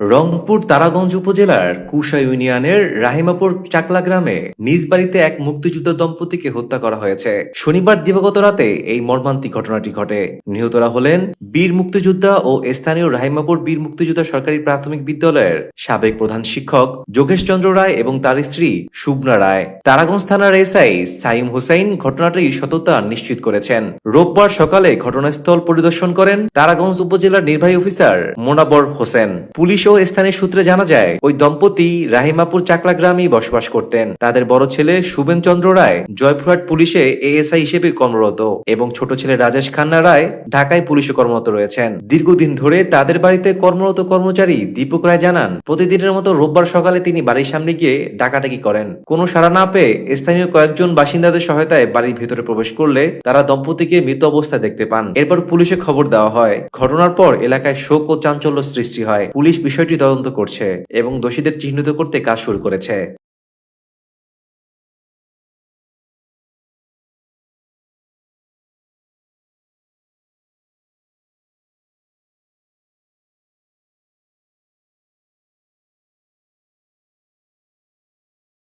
রংপুর তারাগঞ্জ উপজেলার কুশা ইউনিয়নের রাহিমাপুর চাকলা গ্রামে নিজ বাড়িতে এক মুক্তিযুদ্ধ দম্পতিকে হত্যা করা হয়েছে। শনিবার দিবাগত রাতে এই মর্মান্তিক ঘটনাটি ঘটে। নিহতরা হলেন বীর মুক্তিযোদ্ধা ও স্থানীয় রাহিমাপুর বীর মুক্তিযোদ্ধা সরকারি প্রাথমিক বিদ্যালয়ের সাবেক প্রধান শিক্ষক যোগেশ চন্দ্র রায় এবং তার স্ত্রী শুভনা রায়। তারাগঞ্জ থানার এসআই সাইম হোসাইন ঘটনাটির সততা নিশ্চিত করেছেন। রোববার সকালে ঘটনাস্থল পরিদর্শন করেন তারাগঞ্জ উপজেলার নির্বাহী অফিসার মোনাবর হোসেন। পুলিশ স্থানীয় সূত্রে জানা যায়, ওই দম্পতি রাহিমাপুর চাকলা গ্রামেই বসবাস করতেন। তাদের বড় ছেলে শুভেন চন্দ্র রায় জয়পুরহাট পুলিশে এএসআই হিসেবে কর্মরত এবং ছোট ছেলে রাজেশ খান্না রায় ঢাকায় পুলিশে কর্মরত রয়েছেন। দীর্ঘদিন ধরে তাদের বাড়িতে কর্মরত কর্মচারী দীপক রায় জানান, প্রতিদিনের মতো রোববার সকালে তিনি বাড়ির সামনে গিয়ে ডাকাডাকি করেন। কোনো সাড়া না পেয়ে স্থানীয় কয়েকজন বাসিন্দাদের সহায়তায় বাড়ির ভিতরে প্রবেশ করলে তারা দম্পতিকে মৃত অবস্থায় দেখতে পান। এরপর পুলিশে খবর দেওয়া হয়, ঘটনার পর এলাকায় শোক ও চাঞ্চল্য সৃষ্টি হয়। পুলিশ বিষয়টি তদন্ত করছে এবং দোষীদের চিহ্নিত করতে কাজ শুরু করেছে।